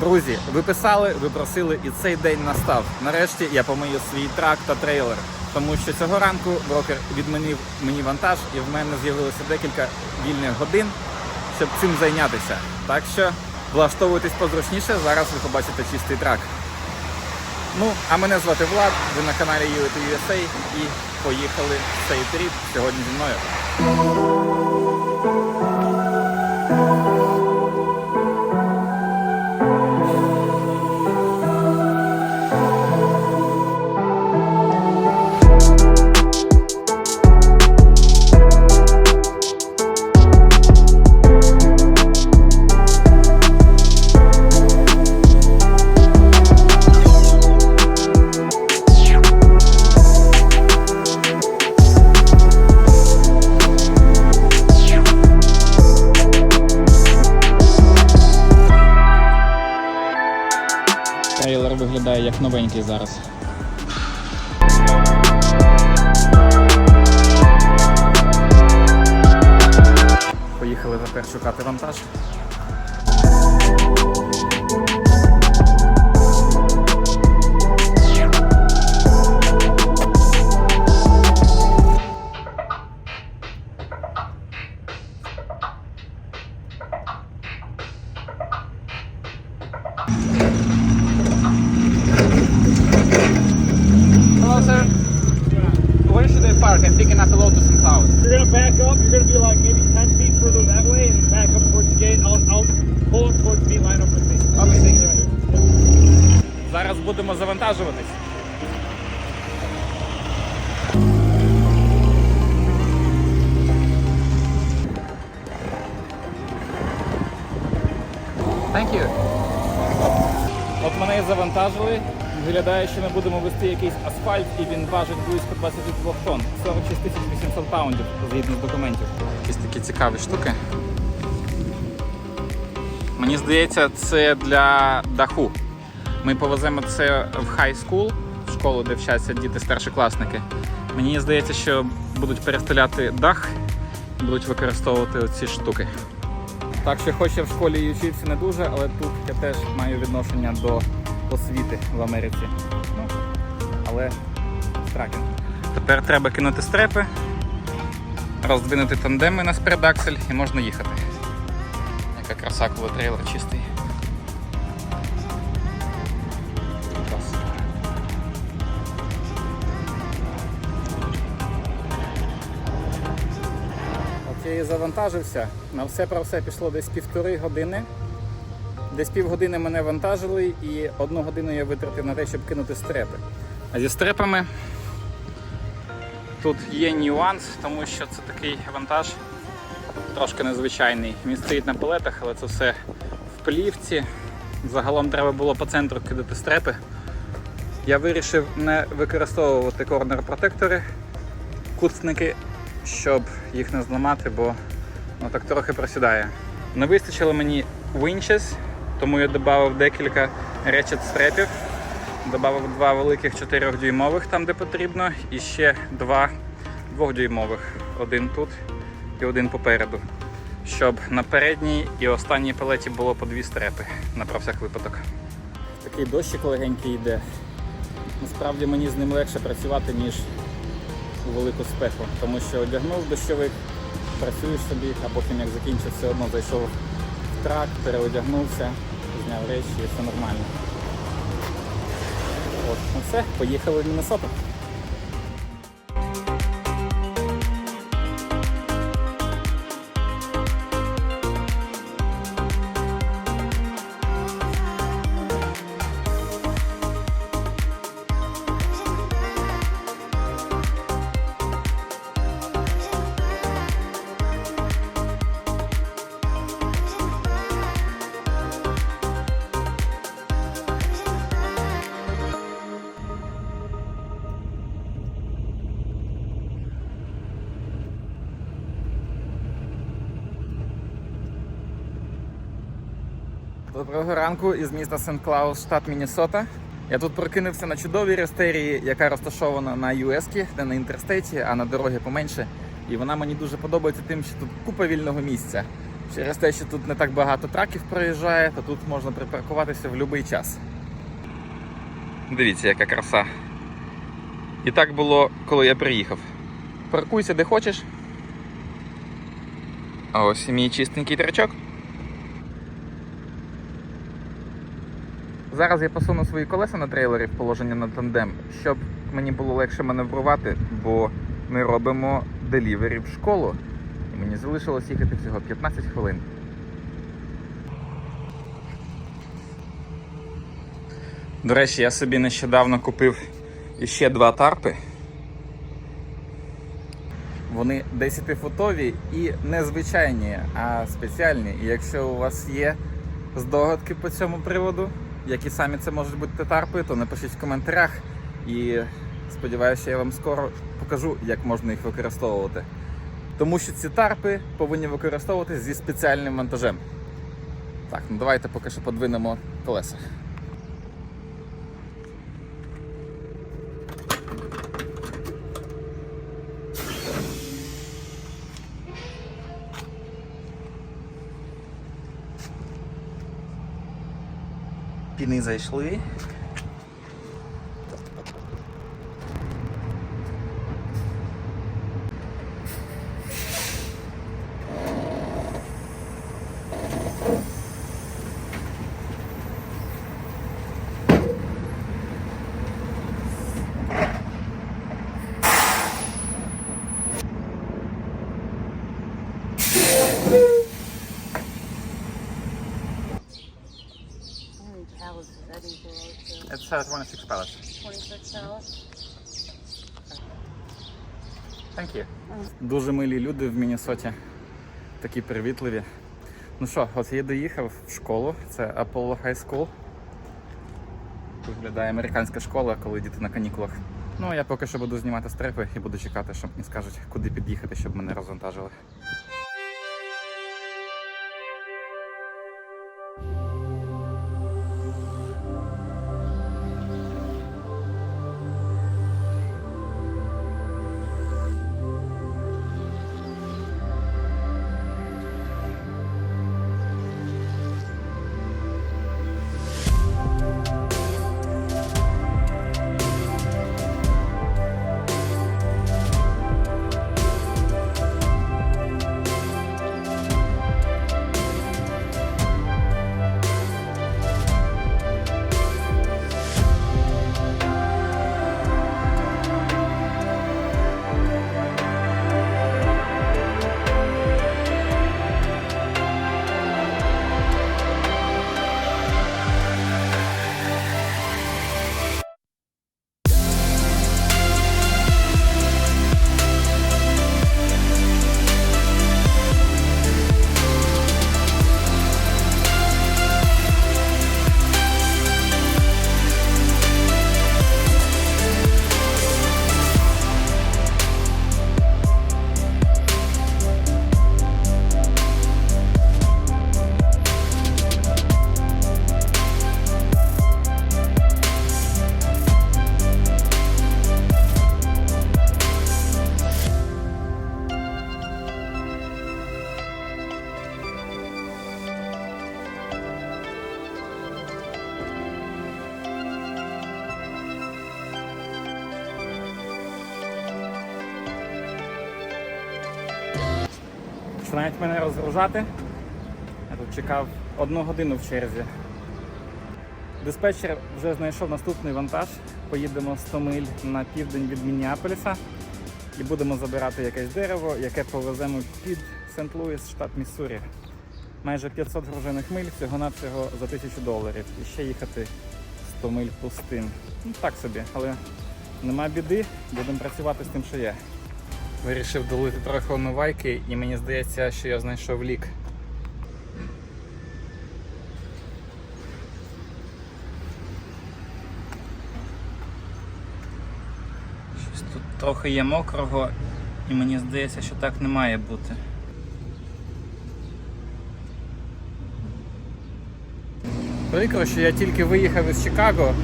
Друзі, ви писали, ви просили, і цей день настав. Нарешті я помию свій трак та трейлер. Тому що цього ранку брокер відмінив мені вантаж, і в мене з'явилося декілька вільних годин, щоб цим зайнятися. Так що влаштовуйтесь позручніше, зараз ви побачите чистий трак. Ну, а мене звати Влад, ви на каналі USA і поїхали в цей тріп сьогодні зі мною. Новенький зараз. Поїхали тепер шукати вантаж. I park? I'm picking up a load to St. Cloud. You're gonna back up. You're gonna be like maybe 10 feet further that way, and back up towards the gate. I'll, I'll pull up towards me, line up with me. Okay, thank you. Зараз будемо завантажуватись. Thank you. От мене і завантажили. Виглядає, що ми будемо вести якийсь асфальт, і він важить близько 22 тонн. 46 800 паундів згідно з документів. Якісь такі цікаві штуки. Мені здається, це для даху. Ми повеземо це в хай скул, в школу, де вчаться діти старшокласники. Мені здається, що будуть перестеляти дах будуть використовувати ці штуки. Так що хоч я в школі і вчився не дуже, але тут я теж маю відношення до освіти в Америці. Ну, але стракінг. Тепер треба кинути стрепи, роздвинути тандеми на спредаксель і можна їхати. Яка краса, коли трейлер чистий. От я і завантажився. На все про все пішло десь півтори години. Десь півгодини мене вантажили і одну годину я витратив на те, щоб кинути стрепи. А зі стрепами тут є нюанс, тому що це такий вантаж трошки незвичайний. Він стоїть на палетах, але це все в плівці. Загалом треба було по центру кидати стрепи. Я вирішив не використовувати корнер-протектори, куцники, щоб їх не зламати, бо ну, так трохи просідає. Не вистачило мені winches, тому я додав декілька ratchet стрепів. Додав два великих 4-дюймових там, де потрібно, і ще два 2-дюймових. Один тут і один попереду. Щоб на передній і останній палеті було по дві стрепи на про всяк випадок. Такий дощик легенький йде. Насправді мені з ним легше працювати, ніж у велику спеку, тому що одягнув дощовик, працюєш собі, а потім як закінчив, все одно зайшов в трак, переодягнувся, зняв речі все нормально. От, ну все, поїхали в Міннесоту. Доброго ранку із міста Сент Клаус, штат Міннесота. Я тут прокинувся на чудовій рестерії, яка розташована на US, не на інтерстейті, а на дорогі поменше. І вона мені дуже подобається тим, що тут купа вільного місця, Через те, що тут не так багато траків проїжджає, то тут можна припаркуватися в будь-який час. Дивіться, яка краса. І так було, коли я приїхав. Паркуйся де хочеш. Ось і мій чистенький трачок. Зараз я посуну свої колеса на трейлері в положення на тандем, щоб мені було легше маневрувати, бо ми робимо делівері в школу. І мені залишилось їхати всього 15 хвилин. До речі, я собі нещодавно купив іще два тарпи. Вони 10-футові і не звичайні, а спеціальні. І якщо у вас є здогадки по цьому приводу, які самі це можуть бути тарпи, то напишіть в коментарях. І сподіваюся, я вам скоро покажу, як можна їх використовувати. Тому що ці тарпи повинні використовуватися зі спеціальним монтажем. Так, ну давайте поки що подвинемо колеса. Піни зайшли. Thank you. Дуже милі люди в Міннесоті. Такі привітливі. Ну що, от я доїхав в школу, це Apollo High School. Виглядає американська школа, коли діти на канікулах. Ну, я поки що буду знімати стрепи і буду чекати, щоб мені скажуть, куди під'їхати, щоб мене розвантажили. Починають. Я тут чекав одну годину в черзі. Диспетчер вже знайшов наступний вантаж. Поїдемо 100 миль на південь від Мінніаполіса і будемо забирати якесь дерево, яке повеземо під Сент-Луіс, штат Міссурі. Майже 500 гружених миль всього-навсього за 1000 доларів. І ще їхати 100 миль пустим. Ну так собі, але нема біди, будемо працювати з тим, що є. Вирішив долити трохи омивайки і мені здається, що я знайшов лік. Щось тут трохи є мокрого, і мені здається, що так не має бути. Прикро, що я тільки виїхав із Чикаго,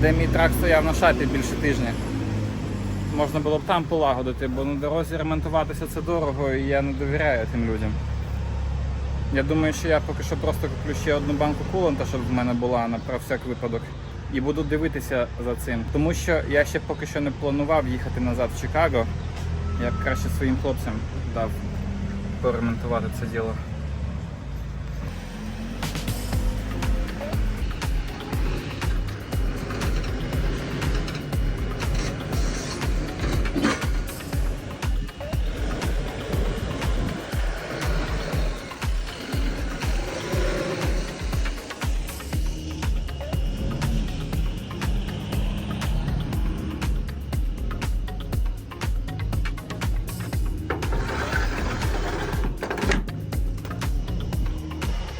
де мій трак стояв на шапі більше тижня. Можна було б там полагодити, бо на дорозі ремонтуватися це дорого і я не довіряю тим людям. Я думаю, що я поки що просто куплю ще одну банку куланта, щоб в мене була на про всяк випадок. І буду дивитися за цим. Тому що я ще поки що не планував їхати назад в Чикаго. Я б краще своїм хлопцям дав поремонтувати це діло.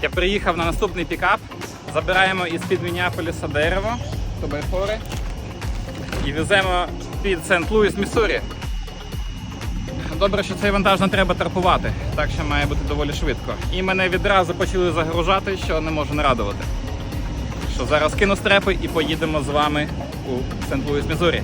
Я приїхав на наступний пікап. Забираємо із під Мінneаполіса дерево, тобайфори і веземо під Сент-Луіс, Міссурі. Добре, що цей вантаж не треба тарпувати, так що має бути доволі швидко. І мене відразу почали загружати, що не можу не радувати. Що зараз кину стрепи і поїдемо з вами у Сент-Луіс, Міссурі.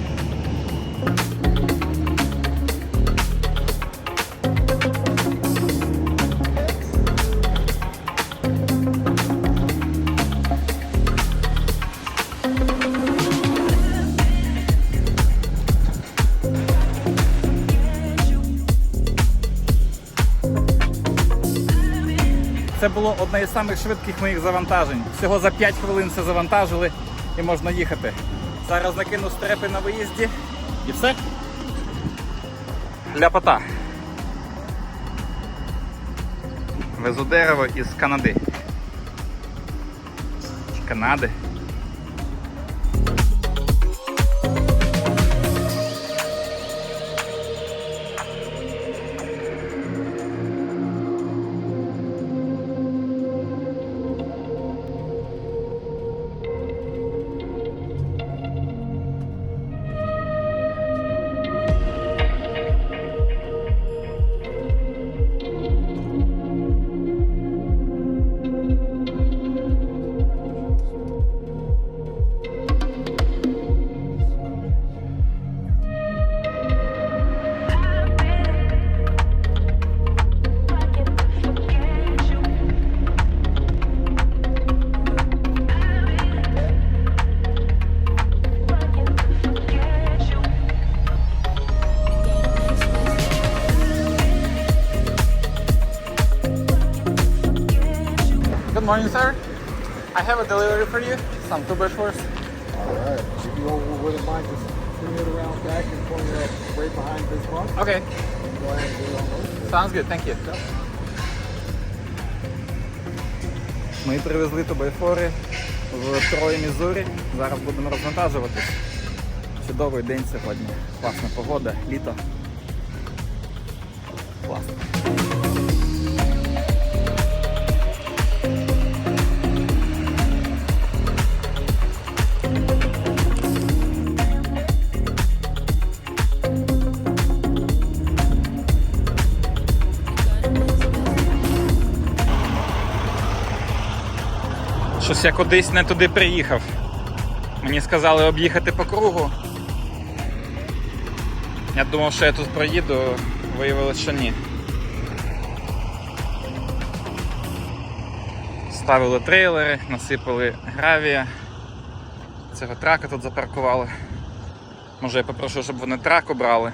Це було одне із самих швидких моїх завантажень. Всього за 5 хвилин все завантажили і можна їхати. Зараз накину стрепи на виїзді і все. Ляпота. Везу дерево із Канади. З Канади. I have a delivery for you. Some two by fours. Alright, if you wouldn't mind just turning it around back and pulling it up right behind this one, Okay, go ahead and do it on those. sounds good, thank you. Ми привезли тубайфори в Трої, Мізурі. Зараз будемо розвантажуватись. Чудовий день сьогодні. Класна погода, літо. Класно. Я кудись не туди приїхав. Мені сказали об'їхати по кругу. Я думав, що я тут проїду, виявилось, що ні. Ставили трейлери, насипали гравія. Цього трака тут запаркували. Може я попрошу, щоб вони трак обрали,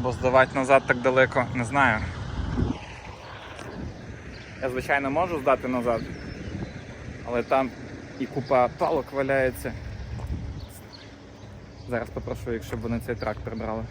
бо здавати назад так далеко не знаю. Я звичайно можу здати назад, але там і купа палок валяється. Зараз попрошу їх, щоб вони цей трактор прибрали.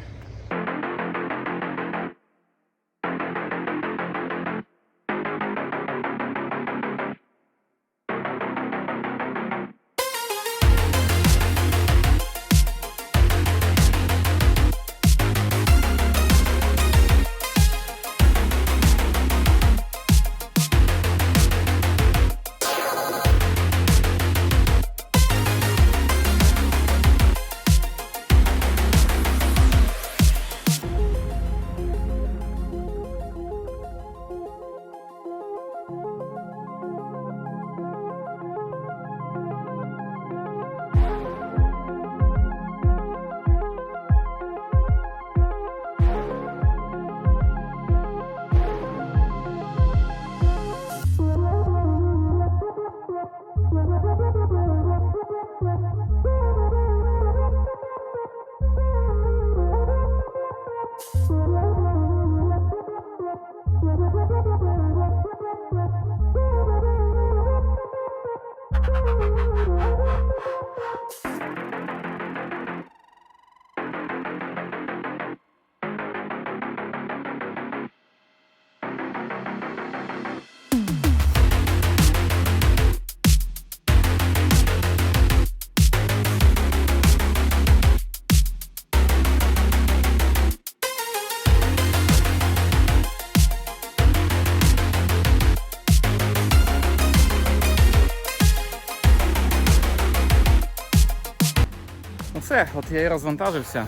От я і розвантажився.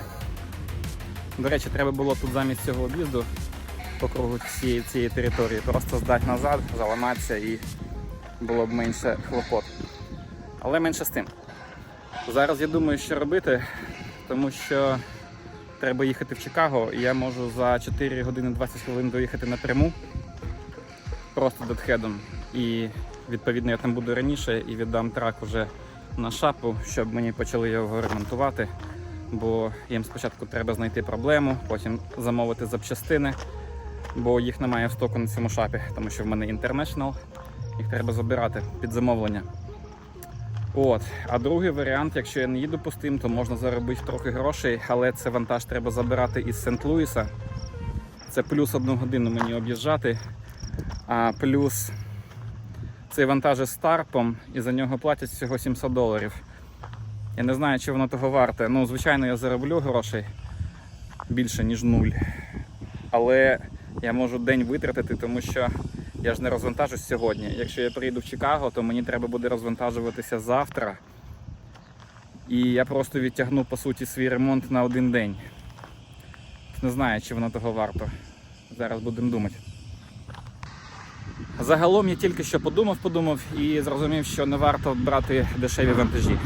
До речі, треба було тут замість цього об'їзду по кругу цієї, цієї території просто здати назад, заламатися і було б менше хлопот. Але менше з тим. Зараз я думаю, що робити, тому що треба їхати в Чикаго, і я можу за 4 години 20 хвилин доїхати напряму просто детхедом. І відповідно я там буду раніше і віддам трак уже на шапу, щоб мені почали його ремонтувати. Бо їм спочатку треба знайти проблему, потім замовити запчастини, бо їх немає в стоку на цьому шапі, тому що в мене International, їх треба забирати під замовлення. От. А другий варіант, якщо я не їду пустим, то можна заробити трохи грошей, але це вантаж треба забирати із Сент-Луіса. Це плюс одну годину мені об'їжджати, а плюс цей вантаж із старпом, і за нього платять всього 700 доларів. Я не знаю, чи воно того варте. Ну, звичайно, я зароблю грошей більше, ніж нуль. Але я можу день витратити, тому що я ж не розвантажусь сьогодні. Якщо я приїду в Чикаго, то мені треба буде розвантажуватися завтра. І я просто відтягну, по суті, свій ремонт на один день. Не знаю, чи воно того варто. Зараз будемо думати. Загалом я тільки що подумав, подумав і зрозумів, що не варто брати дешеві вантажі.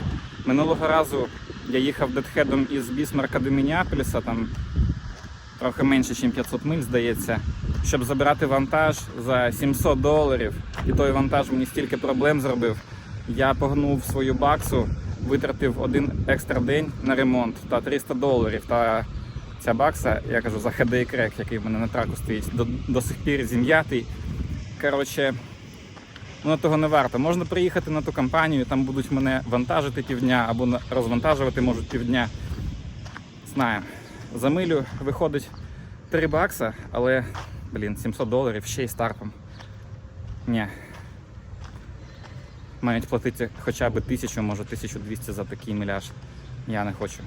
Минулого разу я їхав детхедом із Бісмарка до Мініаполіса, там трохи менше, ніж 500 миль, здається, щоб забирати вантаж за 700 доларів. І той вантаж мені стільки проблем зробив. Я погнув свою баксу, витратив один екстра день на ремонт та 300 доларів. Та ця бакса, я кажу, за HD крек, який в мене на траку стоїть, до, до сих пір зім'ятий. Коротше, воно того не варто. Можна приїхати на ту компанію, там будуть мене вантажити півдня або розвантажувати можуть півдня. Знаю. За милю виходить 3 бакса, але, блін, 700 доларів ще й старпом. Ні. Мають платити хоча б 1000, може 1200 за такий міляж. Я не хочу.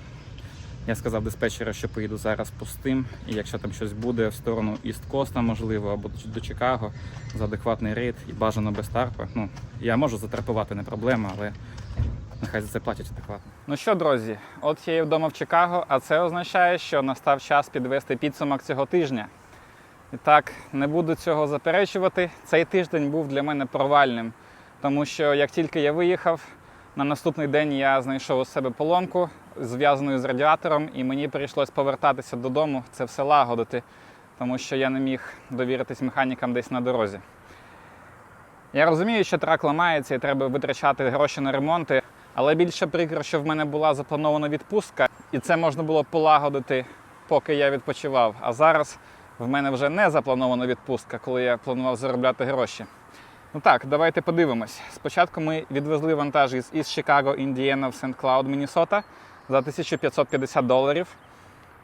Я сказав диспетчеру, що поїду зараз пустим, і якщо там щось буде в сторону Іст Коста, можливо, або до- до Чикаго за адекватний рейд і бажано без тарпа. Ну, я можу затрапувати, не проблема, але нехай за це платять адекватно. Ну що, друзі, от я і вдома в Чикаго, а це означає, що настав час підвести підсумок цього тижня. І так, не буду цього заперечувати. Цей тиждень був для мене провальним, тому що як тільки я виїхав, на наступний день я знайшов у себе поломку, зв'язану з радіатором, і мені прийшлось повертатися додому, це все лагодити, тому що я не міг довіритись механікам десь на дорозі. Я розумію, що трак ламається і треба витрачати гроші на ремонти, але більше прикро, що в мене була запланована відпустка, і це можна було полагодити, поки я відпочивав. А зараз в мене вже не запланована відпустка, коли я планував заробляти гроші. Ну так, давайте подивимось. Спочатку ми відвезли вантаж із, із Чикаго, Індієна в Сент Клауд, Міннесота за 1550 доларів.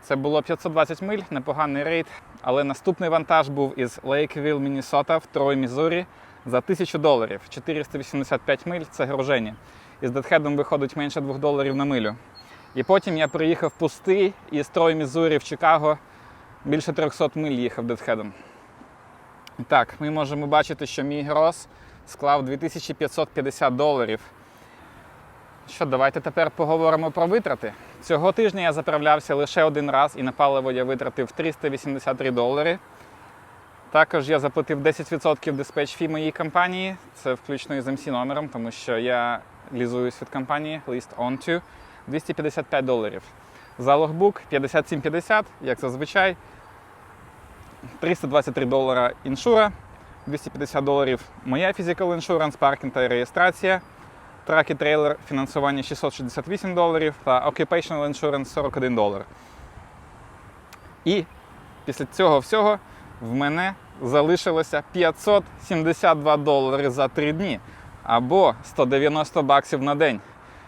Це було 520 миль, непоганий рейд. Але наступний вантаж був із Лейквіл, Міннесота в Трой, Мізурі за 1000 доларів. 485 миль це гружені. Із Детхедом виходить менше 2 доларів на милю. І потім я приїхав пустий із Трой, Мізурі в Чикаго. Більше 300 миль їхав Детхедом. Так, ми можемо бачити, що мій гроз склав 2550 доларів. Що, давайте тепер поговоримо про витрати. Цього тижня я заправлявся лише один раз і на паливо я витратив 383 долари. Також я заплатив 10% диспетч фі моїй компанії, це включно із MC номером, тому що я лізуюсь від компанії List On to 255 доларів. За логбук 57,50, як зазвичай. 323 долара іншура, 250 доларів моя physical insurance, паркінг та реєстрація. Трак і трейлер фінансування 668 доларів та Occupational Insurance 41 долар. І після цього всього в мене залишилося 572 долари за 3 дні. або 190 баксів на день.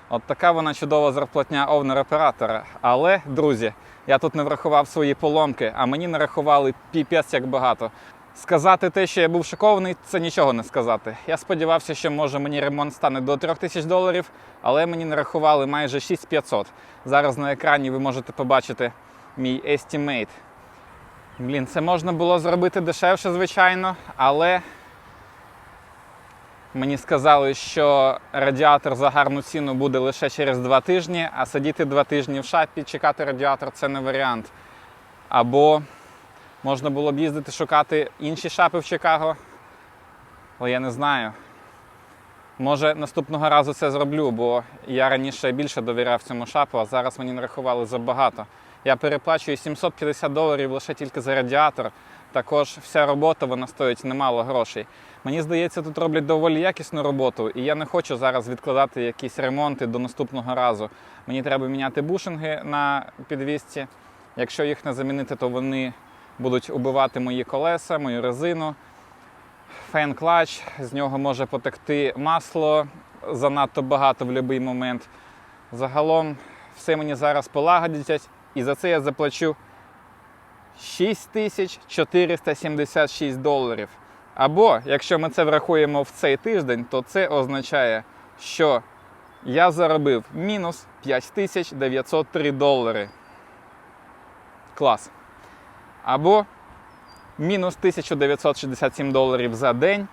От така вона чудова зарплатня овнер-оператора. Але, друзі, я тут не врахував свої поломки, а мені нарахували піпець як багато. Сказати те, що я був шокований, це нічого не сказати. Я сподівався, що може мені ремонт стане до 3 тисяч доларів, але мені нарахували майже 6500. Зараз на екрані ви можете побачити мій estimate. Блін, це можна було зробити дешевше, звичайно, але Мені сказали, що радіатор за гарну ціну буде лише через два тижні, а сидіти два тижні в шапі, чекати радіатор це не варіант. Або можна було б їздити шукати інші шапи в Чикаго. Але я не знаю. Може, наступного разу це зроблю, бо я раніше більше довіряв цьому шапу, а зараз мені нарахували забагато. Я переплачую 750 доларів лише тільки за радіатор. Також вся робота вона стоїть немало грошей. Мені здається, тут роблять доволі якісну роботу, і я не хочу зараз відкладати якісь ремонти до наступного разу. Мені треба міняти бушинги на підвісці. Якщо їх не замінити, то вони будуть убивати мої колеса, мою резину. Фен клач, з нього може потекти масло занадто багато в будь-який момент. Загалом все мені зараз полагодять, і за це я заплачу 6476 доларів. Або, якщо ми це врахуємо в цей тиждень, то це означає, що я заробив мінус 5903 долари. Клас. Або мінус 1967 доларів за день.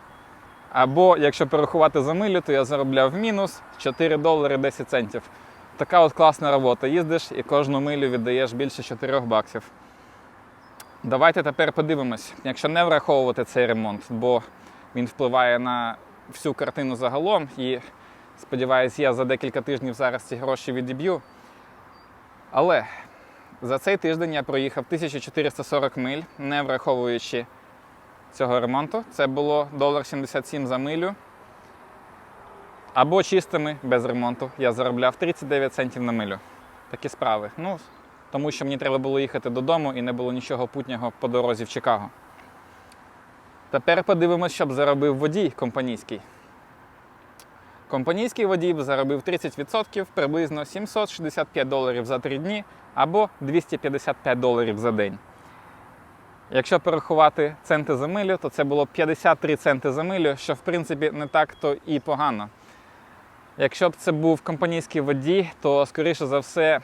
Або, якщо порахувати за милю, то я заробляв мінус 4 долари 10 центів. Така от класна робота. Їздиш і кожну милю віддаєш більше 4 баксів. Давайте тепер подивимось, якщо не враховувати цей ремонт, бо він впливає на всю картину загалом. І сподіваюсь, я за декілька тижнів зараз ці гроші відіб'ю. Але за цей тиждень я проїхав 1440 миль, не враховуючи цього ремонту. Це було 1,77 за милю. Або чистими без ремонту я заробляв 39 центів на милю. Такі справи. Ну, тому що мені треба було їхати додому і не було нічого путнього по дорозі в Чикаго. Тепер подивимось, що б заробив водій компанійський. Компанійський водій б заробив 30% приблизно 765 доларів за 3 дні або 255 доларів за день. Якщо порахувати центи за милю, то це було 53 центи за милю, що в принципі не так то і погано. Якщо б це був компанійський водій, то скоріше за все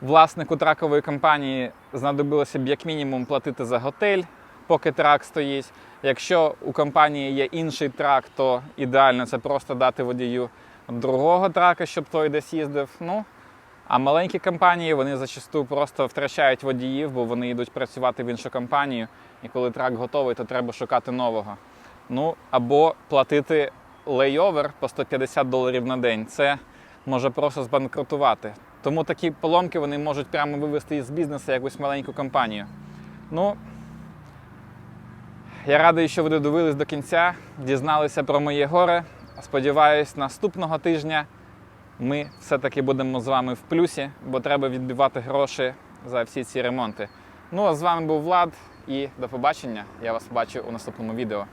власнику тракової компанії знадобилося б як мінімум платити за готель, поки трак стоїть. Якщо у компанії є інший трак, то ідеально це просто дати водію другого трака, щоб той десь їздив. Ну, а маленькі компанії вони зачасту просто втрачають водіїв, бо вони йдуть працювати в іншу компанію, і коли трак готовий, то треба шукати нового. Ну або платити лейовер по 150 доларів на день. Це може просто збанкрутувати. Тому такі поломки вони можуть прямо вивести із бізнесу якусь маленьку компанію. Ну, я радий, що ви додивились до кінця, дізналися про моє горе. Сподіваюсь, наступного тижня ми все-таки будемо з вами в плюсі, бо треба відбивати гроші за всі ці ремонти. Ну а з вами був Влад і до побачення. Я вас бачу у наступному відео.